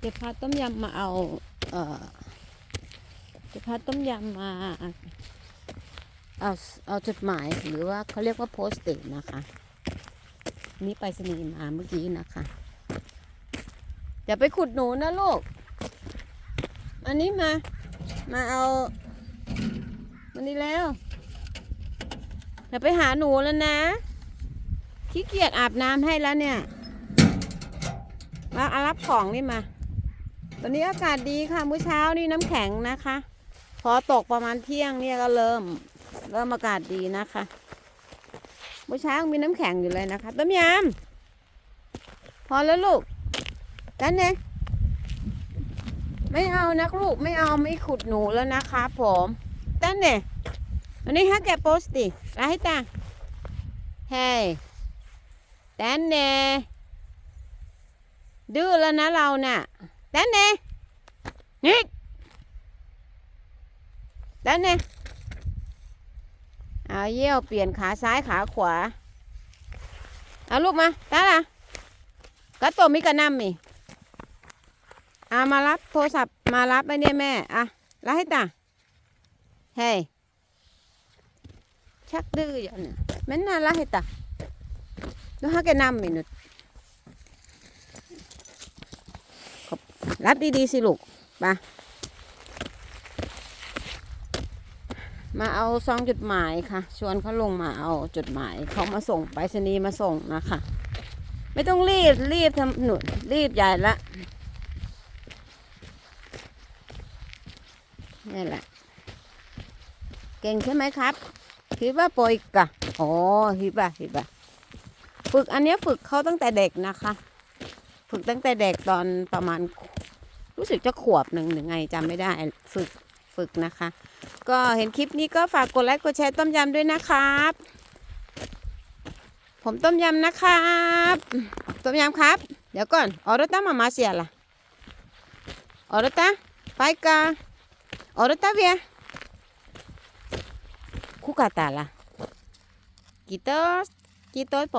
เดี๋ยวพาต้มยำมาเอา เอ่อเดี๋ยวพาต้มยำมา เอาเอาจดหมายหรือว่าเขาเรียกว่าโพสต์นะคะ นี่ไปสนีมาเมื่อกี้นะคะอย่าไปขุดหนูนะลูก อันนี้มา มาเอามันนี้แล้วอย่าไปหาหนูแล้วนะ ขี้เกียจอาบน้ำให้แล้วเนี่ย มาเอารับของนี่มา ตอนนี้อากาศดีค่ะเมื่อเช้านี่น้ำแข็งนะคะ พอตกประมาณเที่ยงเนี่ยก็เริ่ม เริ่มอากาศดีนะคะเมื่อเช้ามีน้ำแข็งอยู่เลยนะคะต้มยำพอแล้วลูกกันเนี่ยไม่เอานักลูกไม่เอาไม่ขุดหนูแล้วนะคะผมตั้นเนี่ยวันนี้ฮักแกโปสติไรตาเฮ้ยตั้นเนี่ยดื้อแล้วนะเราน่ะตั้นเนี่ย นี่ตั้นเนี่ยเอาเยี่ยวเปลี่ยนขาซ้ายขาขวา เอาลูกมาตาล่ะกัตโตมิกะนัมมีเอามารับโทรศัพท์มารับไปเนี่ยแม่อะรับให้ตาเฮ้ยชักดื้ออย่างเนี่ยแม่น่ารับให้ตาดูฮักแกนัมมีนุดขอบ รับดีๆสิลูกไปมาเอาซองจดหมายค่ะ ชวนเขาลงมาเอาจดหมายเขามาส่งไปรษณีย์มาส่งนะคะ ไม่ต้องรีบรีบทำหนุนรีบใหญ่ละนี่แหละ เก่งใช่ไหมครับฮิบะโปอยกะอ๋อฮิบะฮิบะฝึกอันนี้ฝึกเขาตั้งแต่เด็กนะคะ ฝึกตั้งแต่เด็กตอนประมาณ รู้สึกจะขวบหนึ่งหรือไงจำไม่ได้ฝึกฝึกนะคะ ก็เห็นคลิปนี้ก็ฝากกดไลค์กดแชร์ต้มยำด้วยนะครับ ผมต้มยำนะครับ ต้มยำครับ เดี๋ยวก่อนออร์ต้ามามาเสียละออร์ต้าไปกาออร์ต้าเวียคุกาตาละกิโตสกิโตส